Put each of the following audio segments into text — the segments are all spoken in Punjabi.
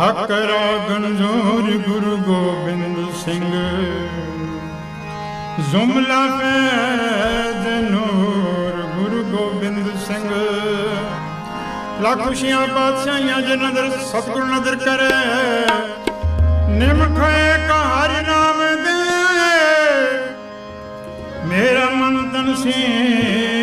ਹਕ ਰਾਗਣ ਜੋਰ ਗੁਰੂ ਗੋਬਿੰਦ ਸਿੰਘ। ਜ਼ੁਮਲਾ ਫੈਜ਼ ਨੂਰ ਗੁਰੂ ਗੋਬਿੰਦ ਸਿੰਘ। ਲੱਖ ਖੁਸ਼ੀਆਂ ਬਾਦਸ਼ਾਹਾਂ ਜਿਨ੍ਹਾਂ ਦਰ ਸਤਿਗੁਰ ਨਦਰ ਕਰੇ। ਨਿਮਖੇ ਘਰ ਨਾਮ ਦੇ। ਮੇਰਾ ਮਨ ਤਨ ਸੇ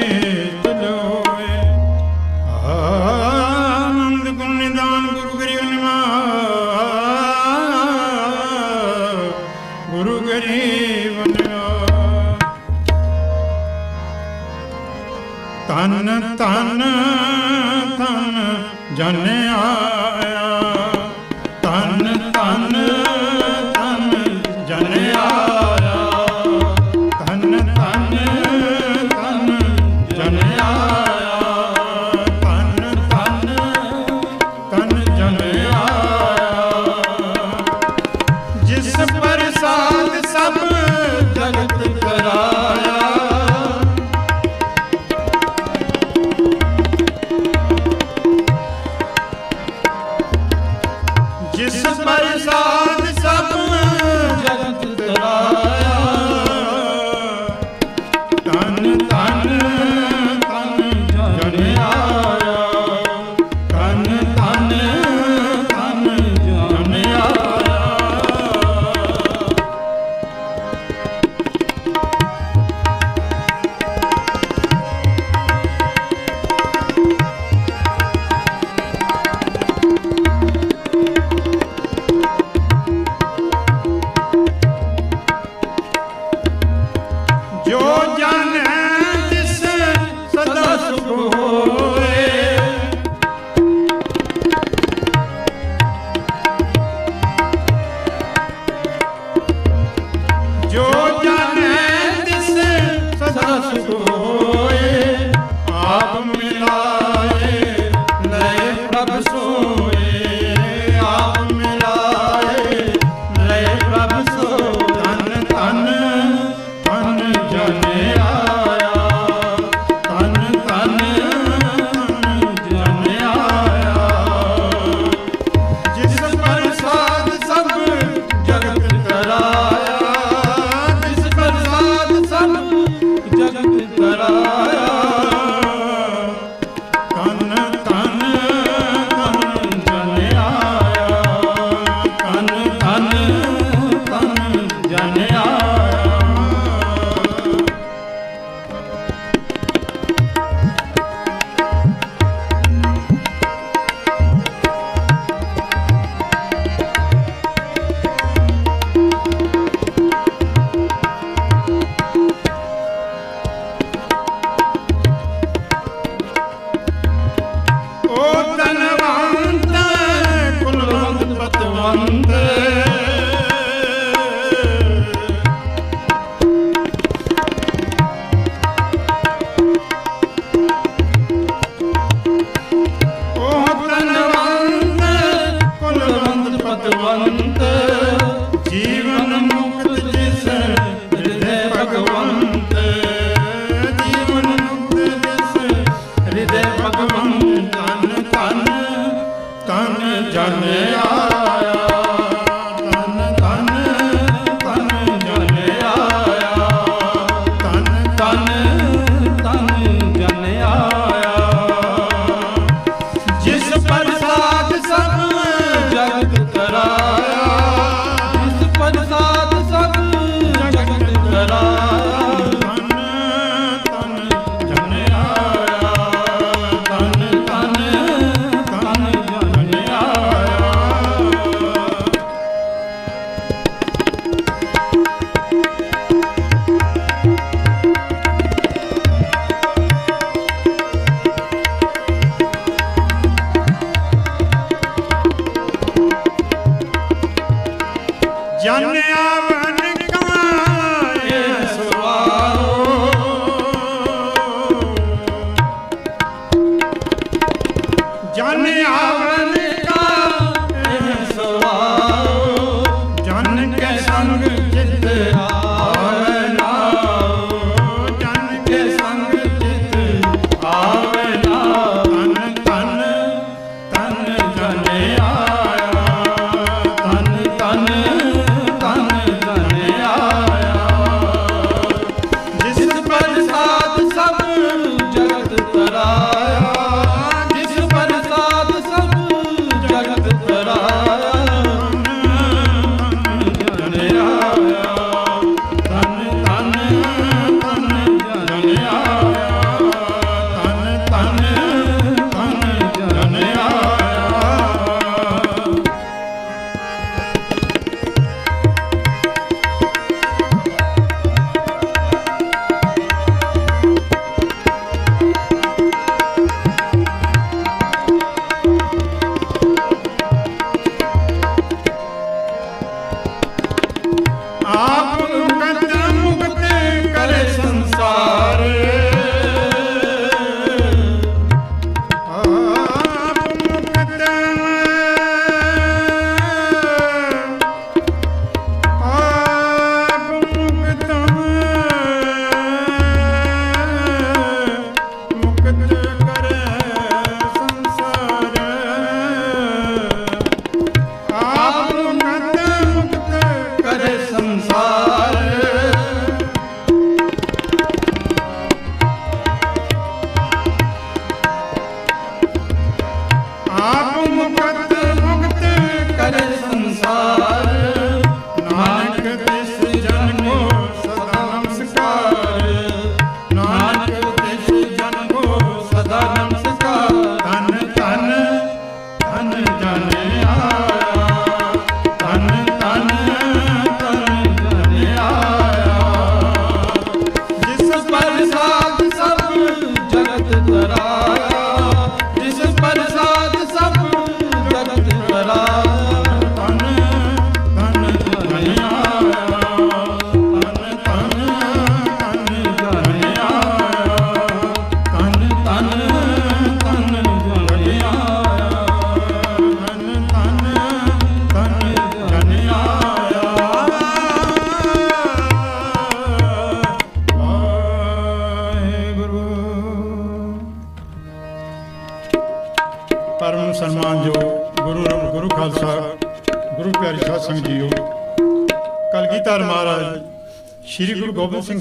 ਤਨ ਧਨ ਧਨ ਜਨਿਆ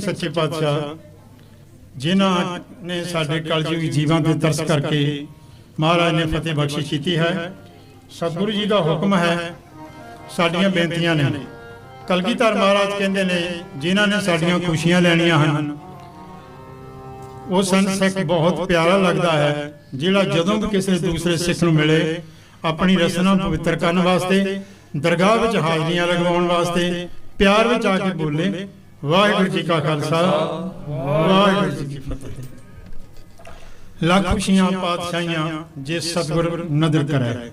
ਸੱਚੇ ਪਾਤਸ਼ਾਹ ਜਿਨ੍ਹਾਂ ਨੇ ਸਾਡੇ ਕਲਯੁਗੀ ਜੀਵਾਂ ਤੇ ਤਰਸ ਕਰਕੇ ਮਹਾਰਾਜ ਨੇ ਫਤਿਹ ਬਖਸ਼ਿਸ਼ ਕੀਤੀ ਹੈ। ਸਤਿਗੁਰੂ ਜੀ ਦਾ ਹੁਕਮ ਹੈ ਸਾਡੀਆਂ ਬੇਨਤੀਆਂ ਨੇ। ਕਲਗੀਧਰ ਮਹਾਰਾਜ ਕਹਿੰਦੇ ਨੇ ਜਿਨ੍ਹਾਂ ਨੇ ਸਾਡੀਆਂ ਖੁਸ਼ੀਆਂ ਲੈਣੀਆਂ ਹਨ। ਉਹ ਸੰਤ ਸਿੱਖ ਬਹੁਤ ਪਿਆਰਾ ਲੱਗਦਾ ਹੈ ਜਿਹੜਾ ਜਦੋਂ ਵੀ ਕਿਸੇ ਦੂਸਰੇ ਸਿੱਖ ਨੂੰ ਮਿਲੇ ਆਪਣੀ ਰਸਨਾ ਪਵਿੱਤਰ ਕਰਨ ਵਾਸਤੇ ਦਰਗਾਹ ਵਿੱਚ ਹਾਜ਼ਰੀਆਂ ਲਗਵਾਉਣ ਵਾਸਤੇ ਪਿਆਰ ਵਿੱਚ ਆ ਕੇ ਬੋਲੇ। ਵਾਹਿਗੁਰੂ ਜੀ ਕਾ ਖਾਲਸਾ, ਵਾਹਿਗੁਰੂ ਜੀ ਕੀ ਫਤਿਹ। ਲੱਖ ਖੁਸ਼ੀਆਂ ਪਾਤਸ਼ਾਹੀਆਂ ਜੇ ਸਤਿਗੁਰ ਨਦਰ ਕਰੇ।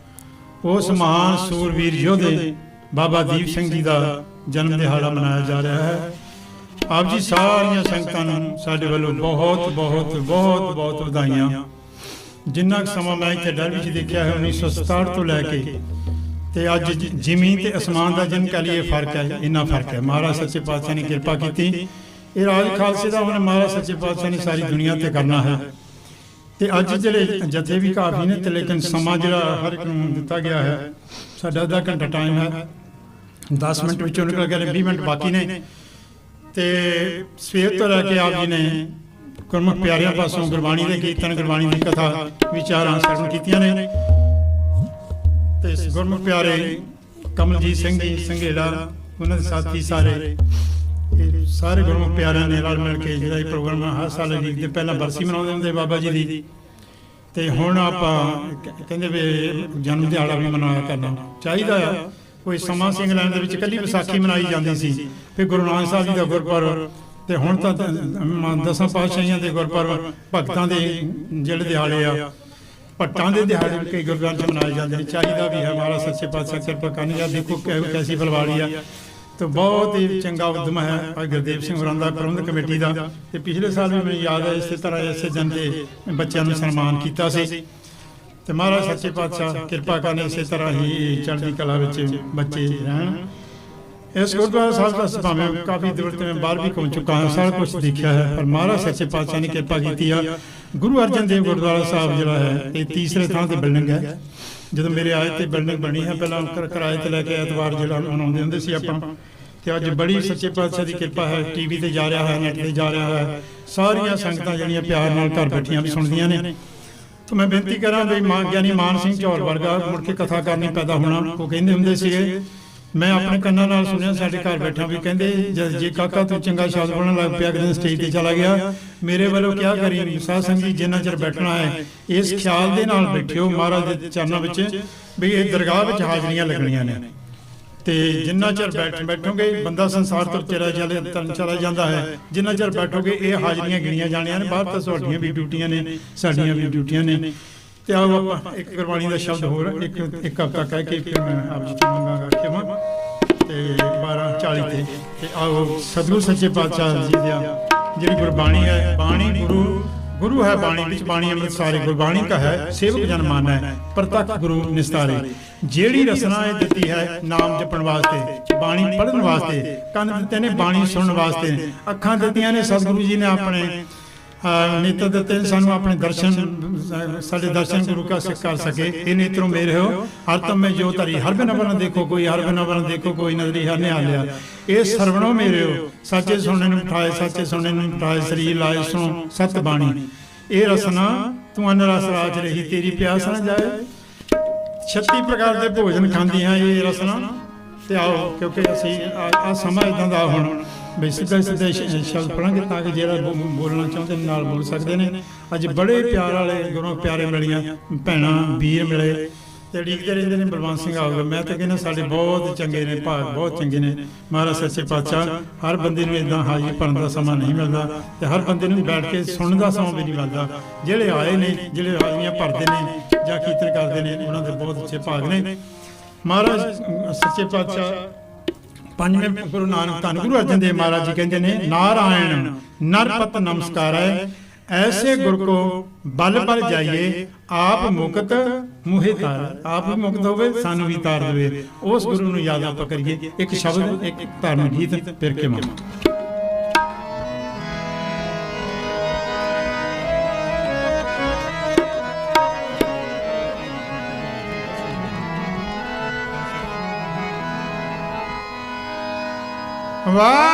ਉਸ ਮਹਾਨ ਸੂਰਵੀਰ ਯੋਧੇ ਬਾਬਾ ਦੀਪ ਸਿੰਘ ਜੀ ਦਾ ਜਨਮ ਦਿਹਾੜਾ ਮਨਾਇਆ ਜਾ ਰਿਹਾ ਹੈ। ਆਪ ਜੀ ਸਾਰੀਆਂ ਸੰਗਤਾਂ ਨੂੰ ਸਾਡੇ ਵੱਲੋਂ ਬਹੁਤ ਬਹੁਤ ਬਹੁਤ ਬਹੁਤ ਵਧਾਈਆਂ। ਜਿੰਨਾ ਕੁ ਸਮਾਂ ਮੈਂ ਇੱਥੇ ਡਰ ਵਿੱਚ ਦੇਖਿਆ ਹੈ 1967 ਤੋਂ ਲੈ ਕੇ ਤੇ ਅੱਜ ਜਿਮੀ ਜ਼ਮੀਨ ਤੇ ਅਸਮਾਨ ਦਾ ਜਿੰਨ ਕਹ ਲਈਏ, ਫ਼ਰਕ ਹੈ, ਇੰਨਾ ਫ਼ਰਕ ਹੈ। ਮਹਾਰਾਜ ਸੱਚੇ ਪਾਤਸ਼ਾਹ ਨੇ ਕਿਰਪਾ ਕੀਤੀ। ਇਹ ਰਾਜ ਖਾਲਸੇ ਦਾ ਹੁਣ ਮਹਾਰਾਜ ਸੱਚੇ ਪਾਤਸ਼ਾਹ ਨੇ ਸਾਰੀ ਦੁਨੀਆ ਤੇ ਕਰਨਾ ਹੈ। ਤੇ ਅੱਜ ਜਿਹੜੇ ਜਥੇ ਵੀ ਕਾਫੀ ਨੇ, ਤੇ ਲੇਕਿਨ ਸਮਾਂ ਜਿਹੜਾ ਹਰ ਇੱਕ ਨੂੰ ਦਿੱਤਾ ਗਿਆ ਹੈ, ਸਾਡਾ ਅੱਧਾ ਘੰਟਾ ਟਾਈਮ ਹੈ। 10 ਮਿੰਟ ਵਿੱਚੋਂ ਨਿਕਲ ਗਏ 20 ਮਿੰਟ ਬਾਕੀ ਨੇ। ਤੇ ਸਵੇਰ ਤੋਂ ਲੈ ਕੇ ਆਪ ਜੀ ਨੇ ਗੁਰਮੁਖ ਪਿਆਰਿਆਂ ਪਾਸੋਂ ਗੁਰਬਾਣੀ ਦੇ ਕੀਰਤਨ, ਗੁਰਬਾਣੀ ਦੀ ਕਥਾ, ਵਿਚਾਰਾਂ ਸਰਵਣ ਕੀਤੀਆਂ ਨੇ। ਤੇ ਗੁਰਮੁਖ ਪਿਆਰੇ ਕਮਲਜੀਤ ਸਿੰਘ ਜੀ ਸੰਘੇੜਾ, ਉਹਨਾਂ ਦੇ ਸਾਥੀ ਸਾਰੇ, ਇਹ ਸਾਰੇ ਗੁਰਮੁਖ ਪਿਆਰਿਆਂ ਨੇ ਰਲ ਮਿਲ ਕੇ ਜਿਹੜਾ ਇਹ ਪ੍ਰੋਗਰਾਮ ਹਰ ਸਾਲ ਲਿਖਦੇ ਪਹਿਲਾਂ ਬਰਸੀ ਮਨਾਉਂਦੇ ਹੁੰਦੇ ਬਾਬਾ ਜੀ ਦੀ। ਤੇ ਹੁਣ ਆਪਾਂ ਕਹਿੰਦੇ ਵੀ ਜਨਮ ਦਿਹਾੜਾ ਵੀ ਮਨਾਇਆ ਕਰਨਾ। ਚਾਹੀਦਾ ਆ, ਕੋਈ ਸਮਾਂ ਸਿੰਘ ਲੈਣ ਦੇ ਵਿੱਚ ਕੱਲੀ ਵਿਸਾਖੀ ਮਨਾਈ ਜਾਂਦੀ ਸੀ। ਫਿਰ ਗੁਰੂ ਨਾਨਕ ਸਾਹਿਬ ਜੀ ਦਾ ਗੁਰਪੁਰਬ, ਤੇ ਹੁਣ ਤਾਂ ਦਸਾਂ ਪਾਤਸ਼ਾਹੀਆਂ ਦੇ ਗੁਰਪੁਰਬ, ਭਗਤਾਂ ਦੇ ਜਿਹੜੇ ਦਿਹਾੜੇ ਆ ਭੱਟਾਂ ਦੇ ਦਿਹਾੜੇ ਵੀ ਕਈ ਗੁਰਦੁਆਰਿਆਂ 'ਚ ਮਨਾਏ ਜਾਂਦੇ ਨੇ। ਚਾਹੀਦਾ ਵੀ ਹੈ ਮਹਾਰਾਜ, ਸੱਚੇ ਪਾਤਸ਼ਾਹ ਕਿਰਪਾ ਕਰਨੀ ਆ। ਦੇਖੋ ਕਿ- ਕੈਸੀ ਫਲਵਾੜੀ ਆ। ਤੇ ਬਹੁਤ ਹੀ ਚੰਗਾ ਉਦਮ ਹੈ ਭਾਈ ਗੁਰਦੇਵ ਸਿੰਘ ਹੋਰਾਂ ਦਾ, ਪ੍ਰਬੰਧਕ ਕਮੇਟੀ ਦਾ। ਤੇ ਪਿਛਲੇ ਸਾਲ ਵੀ ਮੈਨੂੰ ਯਾਦ ਹੈ, ਇਸੇ ਤਰ੍ਹਾਂ ਇਸੇ ਦਿਨ ਤੇ ਬੱਚਿਆਂ ਨੂੰ ਸਨਮਾਨ ਕੀਤਾ ਸੀ। ਤੇ ਮਹਾਰਾਜ, ਸੱਚੇ ਪਾਤਸ਼ਾਹ ਕਿਰਪਾ ਕਰਨ, ਇਸੇ ਤਰ੍ਹਾਂ ਹੀ ਚੜ੍ਹਦੀ ਕਲਾ ਵਿੱਚ ਬੱਚੇ ਰਹਿਣ। ਇਸ ਗੁਰਦੁਆਰਾ ਸਾਹਿਬ ਦਾ ਭਾਵੇਂ ਕਾਫੀ ਦੂਰ ਤੇ ਮੈਂ ਬਾਹਰ ਵੀ ਘੁੰਮ ਚੁੱਕਾ ਹਾਂ, ਸਾਰਾ ਕੁਝ ਦੇਖਿਆ ਹੈ। ਪਰ ਮਹਾਰਾਜ, ਸੱਚੇ ਪਾਤਸ਼ਾਹ ਨੇ ਕਿਰਪਾ ਕੀਤੀ ਆ। ਗੁਰੂ ਅਰਜਨ ਦੇਵ ਗੁਰਦੁਆਰਾ ਸਾਹਿਬ ਜਿਹੜਾ ਹੈ ਇਹ ਤੀਸਰੇ ਥਾਂ ਤੇ ਬਿਲਡਿੰਗ ਹੈ। ਜਦੋਂ ਮੇਰੇ ਆਏ ਤੇ ਬਿਲਡਿੰਗ ਬਣੀ ਹੈ ਪਹਿਲਾਂ ਕਰ- ਕਿਰਾਏ ਤੇ ਲੈ ਕੇ ਐਤਵਾਰ ਜਿਹੜਾ ਮਨਾਉਂਦੇ ਹੁੰਦੇ ਸੀ ਆਪਾਂ। ਤੇ ਅੱਜ ਬੜੀ ਸੱਚੇ ਪਾਤਸ਼ਾਹ ਦੀ ਕਿਰਪਾ ਹੈ ਟੀਵੀ ਤੇ ਜਾ ਰਿਹਾ ਹੈ ਨੈਟ ਤੇ ਜਾ ਰਿਹਾ ਹੈ। ਸਾਰੀਆਂ ਸੰਗਤਾਂ ਜਿਹੜੀਆਂ ਪਿਆਰ ਨਾਲ ਘਰ ਬੈਠੀਆਂ ਵੀ ਸੁਣਦੀਆਂ ਨੇ। ਤਾਂ ਮੈਂ ਬੇਨਤੀ ਕਰਾਂ ਵੀ ਮਾਂ ਗਿਆਨੀ ਮਾਨ ਸਿੰਘ ਝੌਲ ਵਰਗਾ ਮੁੜ ਕੇ ਕਥਾ ਕਰਨੀ ਪੈਦਾ ਹੋਣਾ ਉਹ ਕਹਿੰਦੇ ਹੁੰਦੇ ਸੀਗੇ ਮੈਂ ਆਪਣੇ ਕੰਨਾਂ ਨਾਲ ਸੁਣਿਆ ਸਾਡੇ ਘਰ ਬੈਠਾ ਵੀ ਕਹਿੰਦੇ ਜ- ਕਾਕਾ ਤੂੰ ਚੰਗਾ ਸ਼ਬਦ ਬੋਲਣ ਲੱਗ ਪਿਆ ਕਿ ਸਟੇਜ ਤੇ ਚਲਾ ਗਿਆ। ਮੇਰੇ ਵੱਲੋਂ ਕਿਆ ਕਰੀ ਸਾਧ ਸੰਗਤ ਜੀ ਜਿੰਨਾ ਚਿਰ ਬੈਠਣਾ ਹੈ ਇਸ ਖਿਆਲ ਦੇ ਨਾਲ ਬੈਠਿਓ ਮਹਾਰਾਜ ਦੇ ਚਰਨਾਂ ਵਿੱਚ ਵੀ ਇਹ ਦਰਗਾਹ ਵਿੱਚ ਹਾਜ਼ਰੀਆਂ ਲੱਗਣੀਆਂ ਨੇ। ਤੇ ਜਿੰਨਾ ਚਿਰ ਬੈਠ ਬੈਠੋਗੇ ਬੰਦਾ ਸੰਸਾਰ ਤੋਂ ਚਲਾ ਚਲੇ ਤਨ ਚਲਾ ਜਾਂਦਾ ਹੈ। ਜਿੰਨਾ ਚਿਰ ਬੈਠੋਗੇ ਇਹ ਹਾਜ਼ਰੀਆਂ ਗਿਣੀਆਂ ਜਾਣੀਆਂ ਨੇ ਬਾਹਰ ਤਾਂ ਤੁਹਾਡੀਆਂ ਵੀ ਡਿਊਟੀਆਂ ਨੇ ਸਾਡੀਆਂ ਵੀ ਡਿਊਟੀਆਂ ਨੇ ਤੇ ਆਓ ਆਪਾਂ ਇੱਕ ਗੁਰਬਾਣੀ ਦਾ ਸ਼ਬਦ ਹੋਰ, ਇੱਕ ਇੱਕ ਹਫ਼ਤਾ ਕਹਿ ਕੇ ਫਿਰ ਮੈਂ ਆਪ ਜੀ ਤੋਂ ਮੰਗਾਂਗਾ ਖਿਮਾ। ਤੇ 12:40 ਤੇ ਤੇ ਆਓ ਸਤਿਗੁਰ ਸੱਚੇ ਪਾਤਸ਼ਾਹ ਜੀ ਦੀ ਜਿਹੜੀ ਗੁਰਬਾਣੀ ਹੈ, ਬਾਣੀ ਗੁਰੂ ਗੁਰੂ ਹੈ ਬਾਣੀ ਵਿੱਚ, ਬਾਣੀ ਅੰਮ੍ਰਿਤ ਸਾਰੇ ਗੁਰਬਾਣੀ ਕਾ ਹੈ, ਸੇਵਕ ਜਨ ਮਾਨੈ ਪ੍ਰਤੱਖ ਗੁਰੂ ਨਿਸਤਾਰੇ। ਜਿਹੜੀ ਰਸਨਾ ਇਹ ਦਿੱਤੀ ਹੈ ਨਾਮ ਜਪਣ ਵਾਸਤੇ, ਬਾਣੀ ਪੜ੍ਹਨ ਵਾਸਤੇ, ਕੰਨ ਦਿੱਤੇ ਨੇ, ਬਾਣੀ ਸੁਣਨ ਵਾਸਤੇ, ਅੱਖਾਂ ਦਿੱਤੀਆਂ ਨੇ, ਸਤਿਗੁਰੂ ਜੀ ਨੇ ਆਪਣੇ ਅਹ, ਦਿੱਤੇ ਸਾਨੂੰ ਆਪਣੇ ਦਰਸ਼ਨ ਸਾਡੇ ਦਰਸ਼ਨ ਗੁਰੂ ਕਾ ਸਿੱਖ ਕਰ ਸਕੇ। ਇਹ ਨੇਤਰੋਂ ਮੇਰੇ ਹੋ। ਹਰ ਤਮ ਮੈਂ ਜੋ ਧਰੀ ਹਰ ਬਿਨ ਬਨ ਦੇਖੋ ਕੋਈ ਹਰ ਬਿਨ ਬਨ ਦੇਖੋ ਕੋਈ ਨਜ਼ਰੀ ਹਰ ਨਿਹਾਲਿਆ ਇਹ ਸਰਵਣੋ ਮੇਰੇ ਹੋ। ਸੱਚੇ ਸੁਣਨੇ ਨੂੰ ਉਠਾਏ ਸੱਚੇ ਸੁਣਨੇ ਨੂੰ ਉਠਾਏ ਸਰੀਰ ਲਾਏ ਸੁਣੋ ਸਤ ਬਾਣੀ। ਇਹ ਰਸਨਾ ਤੂੰ ਅਨ ਰਾਜ ਰਹੀ ਤੇਰੀ ਪਿਆਸ ਨਾ ਜਾਏ। 36 ਪ੍ਰਕਾਰ ਦੇ ਭੋਜਨ ਖਾਂਦੀ ਹਾਂ ਇਹ ਰਸਨਾ। ਤੇ ਆਓ ਕਿਉਂਕਿ ਅਸੀਂ ਆ ਸਮਾਂ ਇਦਾਂ ਦਾ ਹੁਣ। ਬਈ ਸਿੱਧਾ ਸਿੱਧਾ ਸ਼ਬਦ ਪੜਾਂਗੇ ਤਾਂ ਕਿ ਜਿਹੜਾ ਬੋਲਣਾ ਚਾਹੁੰਦੇ ਨਾਲ ਬੋਲ ਸਕਦੇ ਨੇ। ਅੱਜ ਬੜੇ ਪਿਆਰ ਵਾਲੇ ਗੁਰੂ ਪਿਆਰੇ ਮਿਲੀਆਂ, ਭੈਣਾਂ, ਵੀਰ ਮਿਲੇ। ਤੇ ਉਡੀਕਦੇ ਰਹਿੰਦੇ ਨੇ ਬਲਵੰਤ ਸਿੰਘ ਆਊਗਾ ਮੈਂ ਤਾਂ ਕਹਿੰਦਾ ਸਾਡੇ ਬਹੁਤ ਚੰਗੇ ਨੇ, ਭਾਗ ਬਹੁਤ ਚੰਗੇ ਨੇ। ਮਹਾਰਾਜ ਸੱਚੇ ਪਾਤਸ਼ਾਹ, ਹਰ ਬੰਦੇ ਨੂੰ ਇਦਾਂ ਹਾਜ਼ਰੀ ਭਰਨ ਦਾ ਸਮਾਂ ਨਹੀਂ ਮਿਲਦਾ ਤੇ ਹਰ ਬੰਦੇ ਨੂੰ ਬੈਠ ਕੇ ਸੁਣਨ ਦਾ ਸਮਾਂ ਵੀ ਨਹੀਂ ਮਿਲਦਾ। ਜਿਹੜੇ ਆਏ ਨੇ, ਜਿਹੜੇ ਹਾਜ਼ਰੀਆਂ ਭਰਦੇ ਨੇ ਜਾਂ ਕੀਰਤਨ ਕਰਦੇ ਨੇ, ਉਹਨਾਂ ਦੇ ਬਹੁਤ ਅੱਛੇ ਭਾਗ ਨੇ। ਮਹਾਰਾਜ, ਸੱਚੇ ਪਾਤਸ਼ਾਹ ਪੰਜਵੇਂ ਗੁਰੂ ਨਾਨਕ ਧੰਨ ਗੁਰੂ ਅਰਜਨ ਦੇਵ ਮਹਾਰਾਜ ਜੀ ਕਹਿੰਦੇ ਨੇ, ਨਾਰਾਇਣ, ਨਰਪਤ ਨਮਸਕਾਰੈ ਐਸੇ ਗੁਰ ਕੋ ਬਲ ਬਲ ਜਾਈਏ, ਆਪ ਮੁਕਤ ਮੁਹਿ ਤਾਰ ਆਪ ਵੀ ਮੁਕਤ ਹੋਵੇ, ਸਾਨੂੰ ਵੀ ਤਾਰ ਦੇਵੇ। ਉਸ ਗੁਰੂ ਨੂੰ ਯਾਦ ਆਪਾਂ ਕਰੀਏ। ਇੱਕ ਸ਼ਬਦ, ਇੱਕ ਧਾਰਮਿਕ ਗੀਤ ਫਿਰ ਕੇ ਮਨ ਵਾਹਿਗੁਰੂ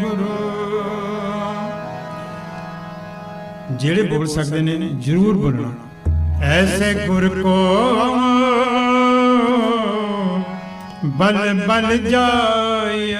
ਵਾਹਿਗੁਰੂ ਜਿਹੜੇ ਬੋਲ ਸਕਦੇ ਨੇ ਜਰੂਰ ਬੋਲਣਾ। ਐਸੇ ਗੁਰ ਕੋ ਬਲ ਬਲ ਜਾਏ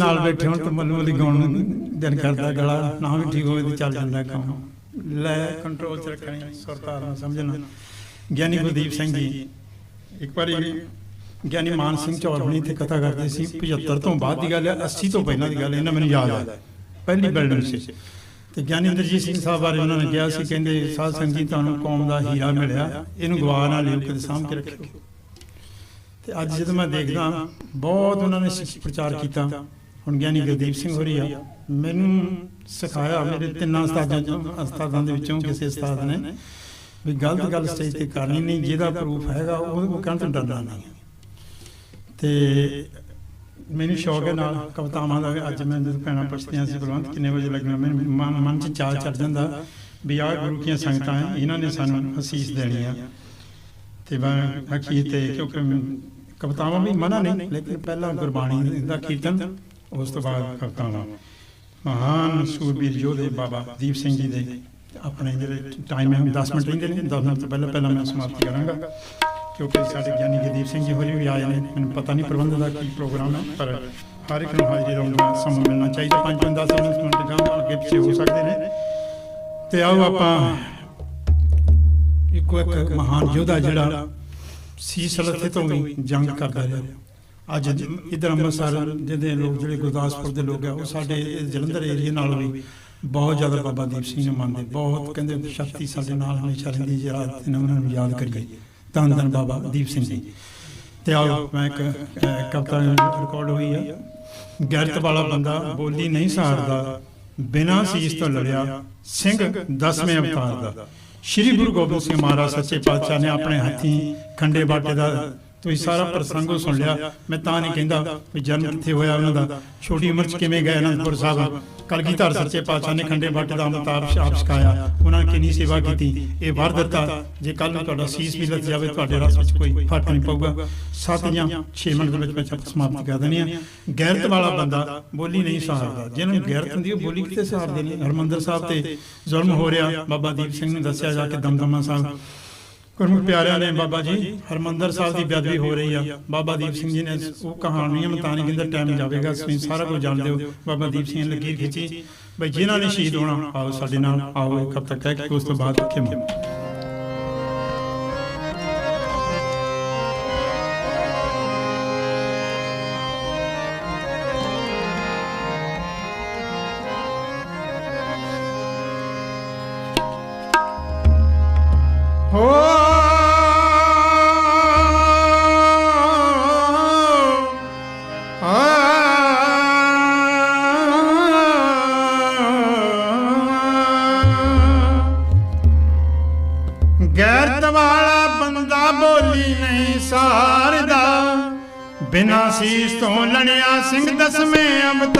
ਨਾਲ ਬੈਠੇ ਹੋਣ ਤਾਂ ਮੱਲੂ ਵਾਲੀ ਗਾਉਣ ਨੂੰ ਦਿਲ ਕਰਦਾ ਗਲਾ ਨਾ ਵੀ ਠੀਕ ਹੋਵੇ ਤੇ ਚੱਲ ਜਾਂਦਾ ਕੰਮ। ਲੈ ਕੰਟਰੋਲ ਚ ਰੱਖਣੀ ਸੁਰਤਾਲ ਨੂੰ ਸਮਝਣਾ। ਗਿਆਨੀ ਗੁਰਦੀਪ ਸਿੰਘ ਜੀ। ਇੱਕ ਵਾਰੀ ਗਿਆਨੀ ਮਾਨ ਸਿੰਘ ਚੌਲ ਹੁਣੀ ਤੇ ਕਥਾ ਕਰਦੇ ਸੀ 75 ਤੋਂ ਬਾਅਦ ਦੀ ਗੱਲ ਹੈ 80 ਤੋਂ ਪਹਿਲਾਂ ਦੀ ਗੱਲ ਇਹਨਾਂ ਮੈਨੂੰ ਯਾਦ ਹੈ। ਪਹਿਲੀ ਬਿਲਡਿੰਗ ਸੀ। ਤੇ ਗਿਆਨੀ ਇੰਦਰਜੀਤ ਸਿੰਘ ਸਾਹਿਬ ਬਾਰੇ ਉਹਨਾਂ ਨੇ ਕਿਹਾ ਸੀ ਕਹਿੰਦੇ ਸਾਧ ਸੰਗਤ ਜੀ ਤੁਹਾਨੂੰ ਕੌਮ ਦਾ ਹੀਰਾ ਮਿਲਿਆ ਇਹਨੂੰ ਗਵਾ ਨਾ ਲਿਓ ਕਿਤੇ ਸਾਂਭ ਕੇ ਰੱਖਿਓ। ਤੇ ਅੱਜ ਜਦੋਂ ਮੈਂ ਦੇਖਦਾ ਬਹੁਤ ਉਹਨਾਂ ਨੇ ਪ੍ਰਚਾਰ ਕੀਤਾ। ਹੁਣ ਗਿਆਨੀ ਗੁਰਦੀਪ ਸਿੰਘ ਹੋਰੀ ਆ। ਮੈਨੂੰ ਸਿਖਾਇਆ ਮੇਰੇ ਤਿੰਨਾਂ ਉਸਤਾਦਾਂ ਚੋਂ ਉਸਤਾਦਾਂ ਦੇ ਵਿੱਚੋਂ ਕਿਸੇ ਉਸਤਾਦ ਨੇ ਵੀ ਗਲਤ ਗੱਲ ਸਟੇਜ ਤੇ ਕਰਨੀ ਨਹੀਂ ਜਿਹਦਾ ਪ੍ਰੂਫ ਹੈਗਾ ਉਹ ਉਹ ਕਹਿਣ ਤੋਂ ਡਰਨਾ ਨਹੀਂ। ਤੇ ਮੈਨੂੰ ਸ਼ੌਕ ਹੈ ਨਾਲ ਕਵਿਤਾਵਾਂ ਦਾ ਅੱਜ ਮੈਂ ਜਦੋਂ ਭੈਣਾਂ ਪੁੱਛਦੀਆਂ ਸੀ ਬਲਵੰਤ ਕਿੰਨੇ ਵਜੇ ਲੱਗਣਾ? ਮੈਨੂੰ ਮਨ ਚ ਚਾਲ ਚੜ ਜਾਂਦਾ ਵੀ ਆਹ ਗੁਰੂ ਕੀਆਂ ਸੰਗਤਾਂ ਇਹਨਾਂ ਨੇ ਸਾਨੂੰ ਅਸੀਸ ਦੇਣੀ ਆ ਤੇ ਮੈਂ ਅਖੀਰ ਤੇ ਕਿਉਂਕਿ ਕਵਿਤਾਵਾਂ ਵੀ ਮਨਾ ਨਹੀਂ ਲੇਕਿਨ ਪਹਿਲਾਂ ਗੁਰਬਾਣੀ ਦਾ ਕੀਰਤਨ ਉਸ ਤੋਂ ਬਾਅਦ ਕਵਿਤਾਵਾਂ ਮਹਾਨ ਸੂਰਬੀਰ ਯੋਧੇ ਬਾਬਾ ਦੀਪ ਸਿੰਘ ਜੀ ਦੇ ਆਪਣੇ ਜਿਹੜੇ ਟਾਈਮ ਹੈ 10 ਮਿੰਟ ਰਹਿੰਦੇ ਨੇ 10 ਮਿੰਟ ਤੋਂ ਪਹਿਲਾਂ ਪਹਿਲਾਂ ਮੈਂ ਸਮਾਪਤੀ ਕਰਾਂਗਾ। ਕਿਉਂਕਿ ਸਾਡੇ ਗਿਆਨੀ ਗੁਰਦੀਪ ਸਿੰਘ ਜੀ ਹੋਰੀ ਵੀ ਆਏ ਨੇ, ਮੈਨੂੰ ਪਤਾ ਨਹੀਂ ਪ੍ਰਬੰਧ ਦਾ ਕੀ ਪ੍ਰੋਗਰਾਮ ਹੈ, ਪਰ ਹਰ ਇੱਕ ਨੂੰ ਹਾਜ਼ਰੀ ਲਾਉਣ ਸਮਾਂ ਮਿਲਣਾ ਚਾਹੀਦਾ। 5 5 10 ਮਿੰਟ ਗਾਂ ਅੱਗੇ ਪਿੱਛੇ ਹੋ ਸਕਦੇ ਨੇ। ਤੇ ਆਓ ਆਪਾਂ ਇੱਕੋ ਇੱਕ ਮਹਾਨ ਯੋਧਾ ਜਿਹੜਾ ਸੀਸ ਲੱਥੇ ਤੋਂ ਵੀ ਜੰਗ ਕਰਦਾ ਰਿਹਾ। ਅੱਜ ਇਧਰ ਅੰਮ੍ਰਿਤਸਰ ਜਿਹਦੇ ਲੋਕ ਜਿਹੜੇ ਗੁਰਦਾਸਪੁਰ ਦੇ ਲੋਕ ਆ ਉਹ ਸਾਡੇ ਜਲੰਧਰ ਏਰੀਆ ਨਾਲ ਵੀ ਬਹੁਤ ਜ਼ਿਆਦਾ ਬਾਬਾ ਦੀਪ ਸਿੰਘ ਨੂੰ ਮੰਨਦੇ ਬਹੁਤ ਕਹਿੰਦੇ ਸ਼ਕਤੀ ਸਾਡੇ ਨਾਲ ਹਮੇਸ਼ਾ ਰਹਿੰਦੀ ਜੇ ਰਾਤ ਦਿਨ ਉਹਨਾਂ ਨੂੰ ਯਾਦ ਕਰੀਏ। ਧੰਨ ਧੰਨ ਬਾਬਾ ਦੀਪ ਸਿੰਘ ਜੀ। ਤੇ ਆਓ ਮੈਂ ਇੱਕ ਕਵਿਤਾ ਰਿਕਾਰਡ ਹੋਈ ਆ। ਗੈਰਤ ਵਾਲਾ ਬੰਦਾ ਬੋਲੀ ਨਹੀਂ ਸਹਾਰਦਾ ਬਿਨਾਂ ਸੀਸ ਤੋਂ ਲੜਿਆ ਸਿੰਘ ਦਸਵੇਂ ਅਵਤਾਰ ਦਾ। ਸ਼੍ਰੀ ਗੁਰੂ ਗੋਬਿੰਦ ਸਿੰਘ ਮਹਾਰਾਜ ਸੱਚੇ ਪਾਤਸ਼ਾਹ ਨੇ ਆਪਣੇ ਹੱਥੀਂ ਖੰਡੇ ਬਾਟੇ ਦਾ ਤੁਸੀਂ ਸਾਰਾ ਪ੍ਰਸੰਗ ਸੁਣ ਲਿਆ। ਮੈਂ ਤਾਂ ਨਹੀਂ ਕਹਿੰਦਾ ਵੀ ਜਨਮ ਕਿੱਥੇ ਹੋਇਆ ਉਹਨਾਂ ਦਾ। ਛੋਟੀ ਉਮਰ 'ਚ ਕਿਵੇਂ ਗਏ ਅਨੰਦਪੁਰ ਸਾਹਿਬ? ਕਲਗੀਧਰ ਸੱਚੇ ਪਾਤਸ਼ਾਹ ਨੇ ਖੰਡੇ ਬਾਟੇ ਦਾ ਅਮਤਾਬ ਆਪ ਸਿਖਾਇਆ ਉਹਨਾਂ ਨੇ ਕਿੰਨੀ ਸੇਵਾ ਕੀਤੀ? ਇਹ ਵਰ ਦਿੱਤਾ। ਜੇ ਕੱਲ ਨੂੰ ਤੁਹਾਡਾ ਸੀਸ ਵੀ ਲੱਗ ਜਾਵੇ ਤੁਹਾਡੇ ਰਸ ਵਿੱਚ ਕੋਈ ਫ਼ਰਕ ਨਹੀਂ ਪਊਗਾ। ਸੱਤ ਜਾਂ 6 ਮਿੰਟ ਦੇ ਵਿੱਚ ਮੈਂ ਚੱਪ ਸਮਾਪਤ ਕਰ ਦੇਣੀ ਆ ਗੈਰਤ ਵਾਲਾ ਬੰਦਾ ਬੋਲੀ ਨਹੀਂ ਸਹਾਰਦਾ ਜਿਹਨੂੰ ਗੈਰਤ ਹੁੰਦੀ ਉਹ ਬੋਲੀ ਕਿੱਥੇ ਸਹਾਰਦੇ ਨੇ? ਹਰਮੰਦਰ ਸਾਹਿਬ ਤੇ ਜ਼ੁਲਮ ਹੋ ਰਿਹਾ। ਬਾਬਾ ਦੀਪ ਸਿੰਘ ਨੂੰ ਦੱਸਿਆ ਜਾ ਕੇ ਦਮਦਮਾ ਸਾਹਿਬ ਗੁਰਮੁਖ ਪਿਆਰਿਆਂ ਨੇ ਬਾਬਾ ਜੀ ਹਰਮੰਦਰ ਸਾਹਿਬ ਦੀ ਬੇਅਦਬੀ ਹੋ ਰਹੀ ਆ। ਬਾਬਾ ਦੀਪ ਸਿੰਘ ਜੀ ਨੇ ਉਹ ਕਹਾਣੀਆਂ ਮਤਾਨੀ ਕਹਿੰਦਾ ਟਾਈਮ ਜਾਵੇਗਾ ਤੁਸੀਂ ਸਾਰਾ ਕੁਝ ਜਾਣਦੇ ਹੋ। ਬਾਬਾ ਦੀਪ ਸਿੰਘ ਲਕੀਰ ਖਿੱਚੀ। ਬਈ ਜਿਨ੍ਹਾਂ ਨੇ ਸ਼ਹੀਦ ਹੋਣਾ ਆਓ ਸਾਡੇ ਨਾਲ ਆਓ ਇੱਕ ਹਫ਼ਤਾ ਕਹਿ ਕੇ ਉਸ ਤੋਂ ਬਾਅਦ ਖਿਮ ਬਿਨਾ ਸੀਸ ਤੋਂ ਲੜਿਆ ਸਿੰਘ ਦਸਵੇਂ ਅਵਤਾਰ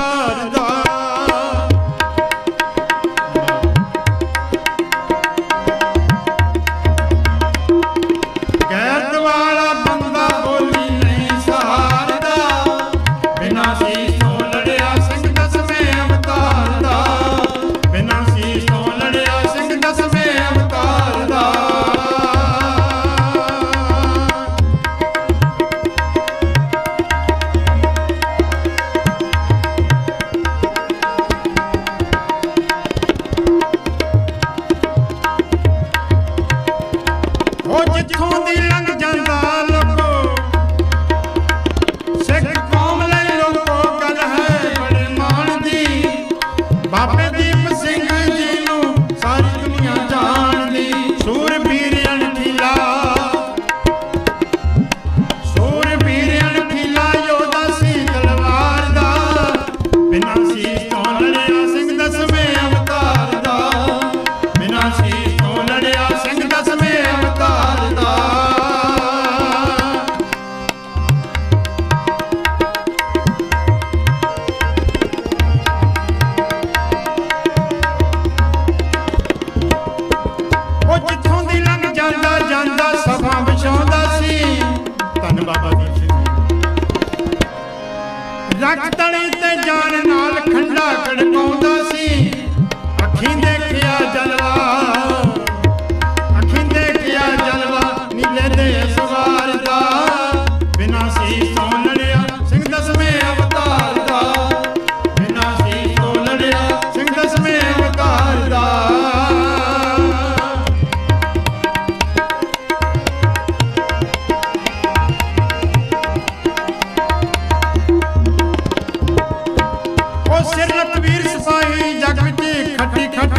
ਦਿਖਣ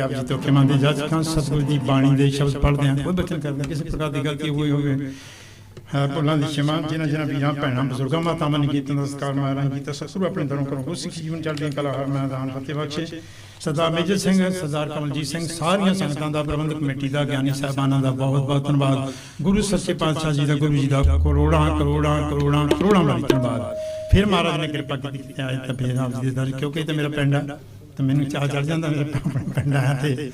ਇਹਨਾਂ ਆਪ ਜੀ ਤੋਂ ਖਿਮਾ ਦੇ ਜੱਜ ਖਾਨ ਸਤਿਗੁਰੂ ਦੀ ਬਾਣੀ ਦੇ ਸ਼ਬਦ ਪੜ੍ਹਦੇ ਹਾਂ, ਕੋਈ ਬਚਨ ਕਰਦੇ, ਕਿਸੇ ਪ੍ਰਕਾਰ ਦੀ ਗਲਤੀ ਹੋਈ ਹੋਵੇ। ਭੁੱਲਾਂ ਦੀ ਸ਼ਮਾ ਜਿਨ੍ਹਾਂ ਜਿਨ੍ਹਾਂ ਵੀਰਾਂ, ਭੈਣਾਂ, ਬਜ਼ੁਰਗਾਂ, ਮਾਤਾਵਾਂ ਨੇ ਕੀਰਤਨ ਦਾ ਸਤਿਕਾਰ ਮਾਰਾਂ ਕੀਤਾ, ਸਤਿਗੁਰੂ ਆਪਣੇ ਦਰੋਂ ਕਰੋ ਗੁਰ ਸਿੱਖ ਜੀਵਨ ਚੜ੍ਹਦੀਆਂ ਕਲਾ, ਹਰ ਮੈਦਾਨ, ਫਤਿਹ ਬਖਸ਼ੇ। ਸਰਦਾਰ ਮੇਜਰ ਸਿੰਘ, ਸਰਦਾਰ ਕਮਲਜੀਤ ਸਿੰਘ, ਸਾਰੀਆਂ ਸੰਗਤਾਂ ਦਾ ਪ੍ਰਬੰਧਕ ਕਮੇਟੀ ਦਾ, ਗਿਆਨੀ ਸਾਹਿਬਾਨਾਂ ਦਾ ਬਹੁਤ ਬਹੁਤ ਧੰਨਵਾਦ। ਗੁਰੂ ਸੱਚੇ ਪਾਤਸ਼ਾਹ ਜੀ ਦਾ, ਗੁਰੂ ਜੀ ਦਾ ਕਰੋੜਾਂ ਕਰੋੜਾਂ ਕਰੋੜਾਂ ਕਰੋੜਾਂ ਵਾਰੀ ਧੰਨਵਾਦ। ਫਿਰ ਮਹਾਰਾਜ ਨੇ ਕਿਰਪਾ ਕੀਤੀ ਤੇ ਤਾਂ ਫੇਰ ਜੀ ਦੇ ਦਰ, ਕਿਉਂਕਿ ਇਹ ਤਾਂ ਮੇਰਾ ਪਿੰਡ ਆ। ਤੇ ਮੈਨੂੰ ਚਾਹ ਚੜ ਜਾਂਦਾ ਮੇਰੇ ਆਪਣਾ ਪਿੰਡ ਆ ਤੇ।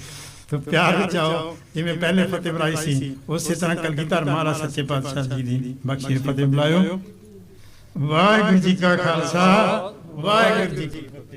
ਤੇ। ਪਿਆਰ ਵਿੱਚ ਆਓ। ਜਿਵੇਂ ਪਹਿਲੇ ਫਤਿਹ ਬੁਲਾਈ ਸੀ ਉਸੇ ਤਰ੍ਹਾਂ ਕਲਗੀਧਰ ਮਹਾਰਾਜ ਸੱਚੇ ਪਾਤਸ਼ਾਹ ਜੀ ਦੀ ਬਖਸ਼ੀ ਫਤਿਹ ਬੁਲਾਇਓ। ਵਾਹਿਗੁਰੂ ਜੀ ਕਾ ਖਾਲਸਾ। ਵਾਹਿਗੁਰੂ ਜੀ ਕੀ ਫਤਿਹ।